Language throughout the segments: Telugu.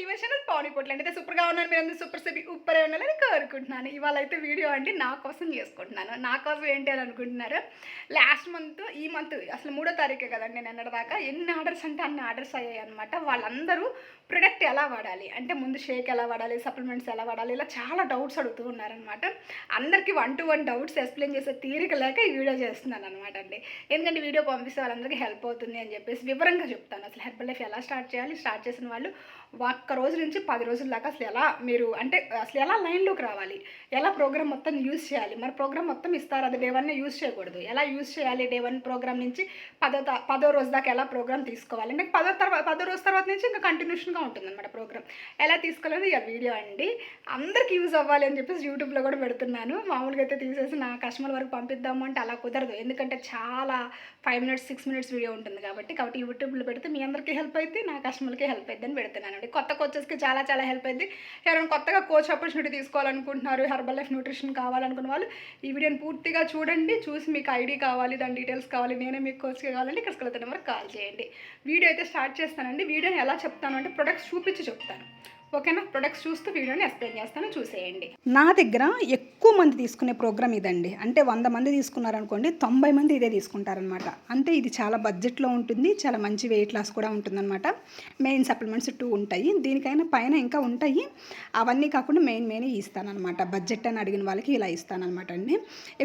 ఈ ఛానల్ పవన్ పొట్లు అంటే సూపర్గా ఉన్నారు మీరు అందరూ సూపర్ సూపర్ ఉప్పరే ఉండాలని కోరుకుంటున్నాను. ఇవాళ అయితే వీడియో అంటే నా కోసం చేసుకుంటున్నాను. నా కోసం ఏంటి అని అనుకుంటున్నారు? లాస్ట్ మంత్ ఈ మంత్ అసలు మూడో తారీఖే కదండి నేను అన్నదాకా ఎన్ని ఆర్డర్స్ అంటే అన్ని ఆర్డర్స్ అయ్యాయి అనమాట వాళ్ళందరూ ప్రొడక్ట్ ఎలా వాడాలి? అంటే ముందు షేక్ ఎలా వాడాలి? సప్లిమెంట్స్ ఎలా వాడాలి? ఇలా చాలా డౌట్స్ అడుగుతూ ఉన్నారనమాట అందరికీ one to one doubts explain చేసే తీరిక లేక ఈ వీడియో చేస్తున్నాను అనమాట అండి. ఎందుకంటే వీడియో పంపిస్తే వాళ్ళందరికీ హెల్ప్ అవుతుంది అని చెప్పేసి వివరంగా చెప్తాను. అసలు హెర్బల్ లైఫ్ ఎలా స్టార్ట్ చేయాలి? స్టార్ట్ చేసిన వాళ్ళు ఒక్క రోజు నుంచి పది రోజుల దాకా అసలు ఎలా మీరు అంటే అసలు ఎలా లైన్లోకి రావాలి? ఎలా ప్రోగ్రామ్ మొత్తం యూజ్ చేయాలి? మరి ప్రోగ్రామ్ మొత్తం ఇస్తారు? అది డే వన్ యూజ్ చేయకూడదు. ఎలా యూజ్ చేయాలి డే వన్ ప్రోగ్రామ్ నుంచి? పదో త పదో రోజు దాకా ఎలా ప్రోగ్రామ్ తీసుకోవాలి? అంటే పదో తర్వాత పదో రోజు తర్వాత నుంచి ఇంకా కంటిన్యూషన్గా ఉంటుంది అనమాట ప్రోగ్రామ్ ఎలా తీసుకోలేదు? ఇక వీడియో అండి. అందరికి యూజ్ అవ్వాలి అని చెప్పేసి యూట్యూబ్లో కూడా పెడుతున్నాను. మామూలుగా అయితే తీసేసి నా కస్టమర్ వరకు పంపిద్దాము అంటే అలా కుదరదు. ఎందుకంటే చాలా five minutes six minutes video ఉంటుంది కాబట్టి కాబట్టి యూట్యూబ్లో పెడితే మీ అందరికీ హెల్ప్ అయితే నా కస్టమర్కి హెల్ప్ అవుతుందని పెడుతున్నాను. పెడుతున్నానండి కొత్త కోచెస్కి చాలా చాలా హెల్ప్ అయింది. ఎవరైనా కొత్తగా కోచ్ ఆపర్చునిటీ తీసుకోవాలనుకుంటున్నారు హెర్బల్ లైఫ్ న్యూట్రిషన్ కావాలనుకున్న వాళ్ళు ఈ వీడియోని పూర్తిగా చూడండి. చూసి మీకు ఐడి కావాలి దాని డీటెయిల్స్ కావాలి నేనే మీకు కోచ్ కావాలంటే ఇక్కడ స్కలత నెంబర్ కాల్ చేయండి. వీడియో అయితే స్టార్ట్ చేస్తానండి. వీడియోని ఎలా చెప్తాను అంటే ప్రొడక్ట్స్ చూపించి చెప్తాను. ఓకేనా ప్రొడక్ట్స్ చూస్తూ వీడియోని ఎక్స్ప్లెయిన్ చేస్తాను చూసేయండి. నా దగ్గర ఎక్కువ మంది తీసుకునే ప్రోగ్రామ్ ఇదండి. అంటే వంద మంది తీసుకున్నారనుకోండి తొంభై మంది ఇదే తీసుకుంటారనమాట అంటే ఇది చాలా బడ్జెట్లో ఉంటుంది చాలా మంచి వెయిట్ లాస్ కూడా ఉంటుందన్నమాట. మెయిన్ సప్లిమెంట్స్ టూ ఉంటాయి. దీనికైనా పైన ఇంకా ఉంటాయి. అవన్నీ కాకుండా మెయిన్ మెయిన్ ఇస్తానమాట బడ్జెట్ అని అడిగిన వాళ్ళకి ఇలా ఇస్తానమాట అండి.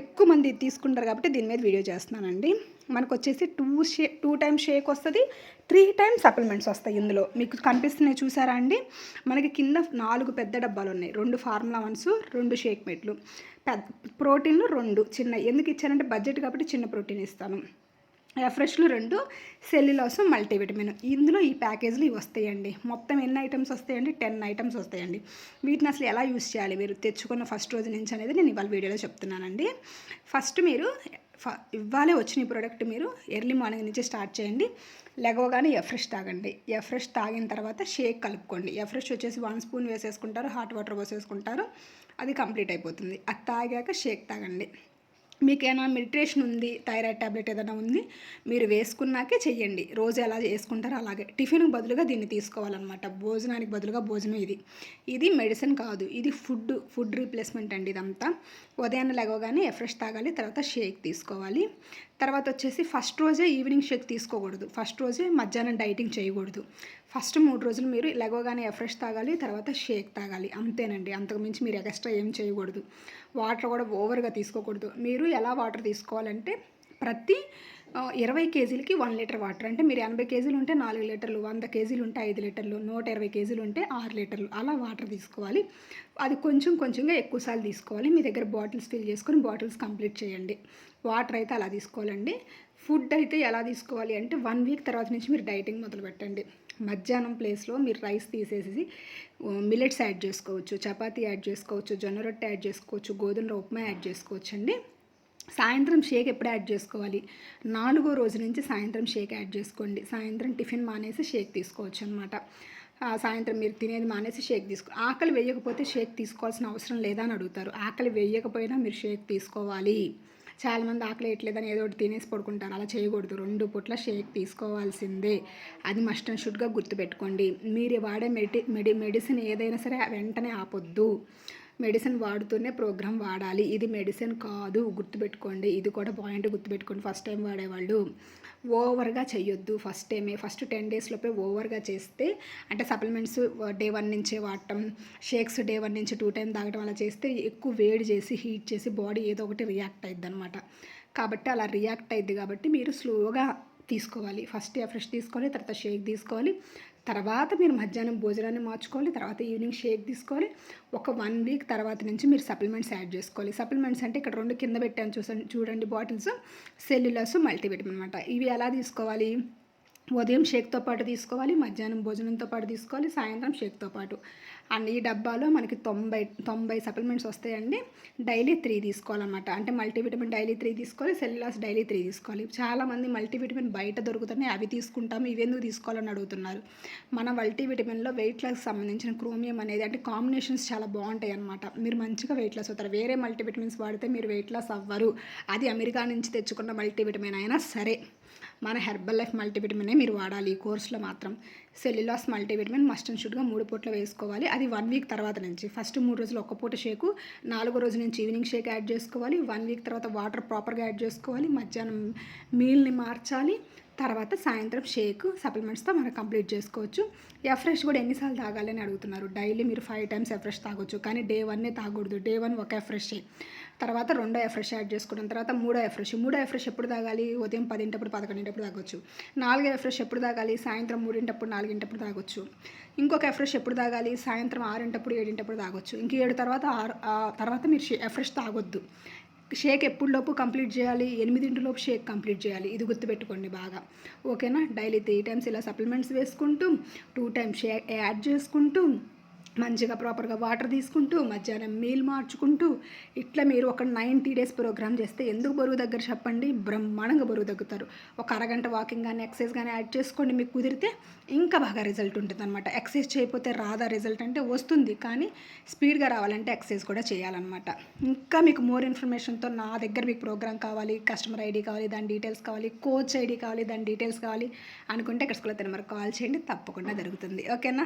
ఎక్కువ మంది తీసుకుంటారు కాబట్టి దీని మీద వీడియో చేస్తున్నానండి. మనకు వచ్చేసి టూ షే టూ టైమ్స్ షేక్ వస్తుంది త్రీ టైమ్స్ సప్లిమెంట్స్ వస్తాయి ఇందులో. మీకు కనిపిస్తున్నాయి చూసారా అండి? మనకి కింద నాలుగు పెద్ద డబ్బాలు ఉన్నాయి రెండు ఫార్ములా వన్స్ రెండు షేక్ మెట్లు. పెద్ద ప్రోటీన్లు రెండు చిన్న ఎందుకు ఇచ్చానంటే బడ్జెట్ కాబట్టి చిన్న ప్రోటీన్ ఇస్తాను. ఫ్రెష్లు రెండు సెల్యులాస్ మల్టీవిటమిన్. ఇందులో ఈ ప్యాకేజ్లు ఇవి వస్తాయండి. మొత్తం ఎన్ని ఐటమ్స్ వస్తాయండి? టెన్ ఐటమ్స్ వస్తాయండి. వీటిని అసలు ఎలా యూస్ చేయాలి మీరు? తెచ్చుకున్న ఫస్ట్ రోజు నుంచి అనేది నేను ఇవాళ వీడియోలో చెప్తున్నానండి. ఫస్ట్ మీరు ఇవ్వాలి వచ్చిన ఈ ప్రోడక్ట్ మీరు ఎర్లీ మార్నింగ్ నుంచి స్టార్ట్ చేయండి. లెగవగానే ఎఫ్రెష్ తాగండి. ఎఫ్రెష్ తాగిన తర్వాత షేక్ కలుపుకోండి. ఎఫ్రెష్ వచ్చేసి వన్ స్పూన్ వేసేసుకుంటారు హాట్ వాటర్ పోసేసుకుంటారు. అది కంప్లీట్ అయిపోతుంది. అది తాగాక షేక్ తాగండి. మీకు ఏమైనా మెడిటేషన్ ఉంది థైరాయిడ్ ట్యాబ్లెట్ ఏదైనా ఉంది మీరు వేసుకున్నాకే చెయ్యండి. రోజు ఎలా వేసుకుంటారో అలాగే. టిఫిన్కి బదులుగా దీన్ని తీసుకోవాలన్నమాట. భోజనానికి బదులుగా భోజనం ఇది. ఇది మెడిసిన్ కాదు. ఇది ఫుడ్ ఫుడ్ రీప్లేస్మెంట్ అండి ఇదంతా. ఉదయాన్నే లేవగానే ఎఫ్రెష్ తాగాలి తర్వాత షేక్ తీసుకోవాలి. తర్వాత వచ్చేసి ఫస్ట్ రోజే ఈవినింగ్ షేక్ తీసుకోకూడదు. ఫస్ట్ రోజే మధ్యాహ్నం డైటింగ్ చేయకూడదు. ఫస్ట్ మూడు రోజులు మీరు లెగవగానే ఎఫ్రెష్ తాగాలి తర్వాత షేక్ తాగాలి. అంతేనండి. అంతకుమించి మీరు ఎక్స్ట్రా ఏం చేయకూడదు. వాటర్ కూడా ఓవర్గా తీసుకోకూడదు. మీరు ఎలా వాటర్ తీసుకోవాలంటే ప్రతి ఇరవై కేజీలకి వన్ లీటర్ వాటర్. అంటే మీరు ఎనభై కేజీలు ఉంటే నాలుగు లీటర్లు వంద కేజీలు ఉంటే ఐదు లీటర్లు నూట ఇరవై కేజీలు ఉంటే ఆరు లీటర్లు అలా వాటర్ తీసుకోవాలి. అది కొంచెం కొంచెంగా ఎక్కువసార్లు తీసుకోవాలి. మీ దగ్గర బాటిల్స్ ఫిల్ చేసుకొని బాటిల్స్ కంప్లీట్ చేయండి. వాటర్ అయితే అలా తీసుకోవాలండి. ఫుడ్ అయితే ఎలా తీసుకోవాలి అంటే వన్ వీక్ తర్వాత నుంచి మీరు డైటింగ్ మొదలు పెట్టండి మధ్యాహ్నం ప్లేస్లో మీరు రైస్ తీసేసి మిల్లెట్స్ యాడ్ చేసుకోవచ్చు చపాతీ యాడ్ చేసుకోవచ్చు జొన్న రొట్టె యాడ్ చేసుకోవచ్చు గోధుమ ఉప్మా యాడ్ చేసుకోవచ్చు అండి సాయంత్రం షేక్ ఎప్పుడు యాడ్ చేసుకోవాలి? నాలుగో రోజు నుంచి సాయంత్రం షేక్ యాడ్ చేసుకోండి. సాయంత్రం టిఫిన్ మానేసి షేక్ తీసుకోవచ్చు అనమాట సాయంత్రం మీరు తినేది మానేసి షేక్ తీసుకో ఆకలి వేయకపోతే షేక్ తీసుకోవాల్సిన అవసరం లేదా అని అడుగుతారు. ఆకలి వేయకపోయినా మీరు షేక్ తీసుకోవాలి. చాలామంది ఆకలి వేయట్లేదని ఏదో ఒకటి తినేసి పడుకుంటారు. అలా చేయకూడదు. రెండు పూట్ల షేక్ తీసుకోవాల్సిందే. అది మస్ట్ అండ్ షుడ్గా గుర్తుపెట్టుకోండి. మీరు వాడే మెడి మెడి మెడిసిన్ ఏదైనా సరే వెంటనే ఆపొద్దు. మెడిసిన్ వాడుతూనే ప్రోగ్రామ్ వాడాలి. ఇది మెడిసిన్ కాదు గుర్తుపెట్టుకోండి. ఇది కూడా పాయింట్ గుర్తుపెట్టుకోండి. ఫస్ట్ టైం వాడేవాళ్ళు. ఓవర్గా చేయొద్దు ఫస్ట్ టైమే. ఫస్ట్ టెన్ డేస్లోపే ఓవర్గా చేస్తే అంటే సప్లిమెంట్స్ డే వన్ నుంచే వాడటం షేక్స్ డే వన్ నుంచి టూ టైం తాగడం అలా చేస్తే ఎక్కువ వేడి చేసి హీట్ చేసి బాడీ ఏదో ఒకటి రియాక్ట్ అయ్యిద్ది అనమాట కాబట్టి అలా రియాక్ట్ అయ్యిద్ది కాబట్టి మీరు స్లోగా తీసుకోవాలి. ఫస్ట్ ఫ్రెష్ తీసుకోవాలి తర్వాత షేక్ తీసుకోవాలి. తర్వాత మీరు మధ్యాహ్నం భోజనాన్ని మార్చుకోవాలి తర్వాత ఈవినింగ్ షేక్ తీసుకోవాలి. ఒక వన్ వీక్ తర్వాత నుంచి మీరు సప్లిమెంట్స్ యాడ్ చేసుకోవాలి. సప్లిమెంట్స్ అంటే ఇక్కడ రెండు కింద పెట్టాను చూసండి చూడండి బాటిల్స్. సెల్యులస్ మల్టీవిటమిన్ అనమాట ఇవి ఎలా తీసుకోవాలి? ఉదయం షేక్తో పాటు తీసుకోవాలి మధ్యాహ్నం భోజనంతో పాటు తీసుకోవాలి సాయంత్రం షేక్తో పాటు. అండ్ ఈ డబ్బాలో మనకి తొంభై తొంభై సప్లిమెంట్స్ వస్తాయండి. డైలీ త్రీ తీసుకోవాలన్నమాట. అంటే మల్టీవిటమిన్ డైలీ త్రీ తీసుకోవాలి సెల్లాస్ డైలీ త్రీ తీసుకోవాలి. చాలామంది మల్టీవిటమిన్ బయట దొరుకుతున్నాయి అవి తీసుకుంటాము ఇవెందుకు తీసుకోవాలని అడుగుతున్నారు. మన మల్టీవిటమిన్లో వెయిట్ లాస్ సంబంధించిన క్రోమియం అనేది అంటే కాంబినేషన్స్ చాలా బాగుంటాయి అనమాట మీరు మంచిగా వెయిట్ లాస్ అవుతారు. వేరే మల్టీవిటమిన్స్ వాడితే మీరు వెయిట్ లాస్ అవ్వరు. అది అమెరికా నుంచి తెచ్చుకున్న మల్టీవిటమిన్ అయినా సరే. మన హెర్బల్ లైఫ్ మల్టీవిటమినే మీరు వాడాలి. ఈ కోర్స్లో మాత్రం సెల్యులాస్ మల్టీవిటమిన్ మస్ట్ అండ్ షుడ్గా మూడు పూటలు వేసుకోవాలి. అది వన్ వీక్ తర్వాత నుంచి. ఫస్ట్ మూడు రోజులు ఒక్క పూట షేకు నాలుగో రోజు నుంచి ఈవినింగ్ షేక్ యాడ్ చేసుకోవాలి. వన్ వీక్ తర్వాత వాటర్ ప్రాపర్గా యాడ్ చేసుకోవాలి. మధ్యాహ్నం మీల్ని మార్చాలి. తర్వాత సాయంత్రం షేక్ సప్లిమెంట్స్తో మనం కంప్లీట్ చేసుకోవచ్చు. ఎఫ్రెష్ కూడా ఎన్నిసార్లు తాగాలని అడుగుతున్నారు. డైలీ మీరు ఫైవ్ టైమ్స్ ఎఫ్రెష్ తాగొచ్చు. కానీ డే వన్నే తాగకూడదు. డే వన్ ఒక ఎఫ్రెషే. తర్వాత రెండో ఎఫ్రెష్ యాడ్ చేసుకున్న తర్వాత మూడో ఎఫ్రెష్ మూడో ఎఫ్రెష్ ఎప్పుడు తాగాలి? ఉదయం పదింటప్పుడు పదకొండింటప్పుడు తాగొచ్చు. నాలుగో ఎఫ్రెష్ ఎప్పుడు తాగాలి? సాయంత్రం మూడింటప్పుడు నాలుగింటప్పుడు తాగొచ్చు. ఇంకొక ఎఫ్రెష్ ఎప్పుడు తాగాలి? సాయంత్రం ఆరింటప్పుడు ఏడింటప్పుడు తాగొచ్చు. ఇంక ఏడు తర్వాత ఆరు ఆ తర్వాత మీరు ఎఫ్రెష్ తాగొద్దు. షేక్ ఎప్పుడులోపు కంప్లీట్ చేయాలి? ఎనిమిదింటిలోపు షేక్ కంప్లీట్ చేయాలి. ఇది గుర్తుపెట్టుకోండి బాగా. ఓకేనా? డైలీ త్రీ టైమ్స్ ఇలా సప్లిమెంట్స్ వేసుకుంటూ టూ టైమ్స్ షేక్ యాడ్ చేసుకుంటూ మంచిగా ప్రాపర్గా వాటర్ తీసుకుంటూ మధ్యాహ్నం మీల్ మార్చుకుంటూ ఇట్లా మీరు ఒక నైంటీ డేస్ ప్రోగ్రామ్ చేస్తే ఎందుకు బరువు దగ్గర చెప్పండి? బ్రహ్మాండంగా బరువు తగ్గుతారు. ఒక అరగంట వాకింగ్ కానీ ఎక్సర్సైజ్ కానీ యాడ్ చేసుకోండి మీకు కుదిరితే ఇంకా బాగా రిజల్ట్ ఉంటుంది అనమాట ఎక్సర్సైజ్ చేయకపోతే రాదా రిజల్ట్ అంటే వస్తుంది కానీ స్పీడ్గా రావాలంటే ఎక్సర్సైజ్ కూడా చేయాలన్నమాట. ఇంకా మీకు మోర్ ఇన్ఫర్మేషన్తో నా దగ్గర మీకు ప్రోగ్రామ్ కావాలి కస్టమర్ ఐడి కావాలి దాని డీటెయిల్స్ కావాలి కోచ్ ఐడి కావాలి దాని డీటెయిల్స్ కావాలి అనుకుంటే ఇక్కడ స్కూల్ నెంబర్ కాల్ చేయండి తప్పకుండా జరుగుతుంది. ఓకేనా?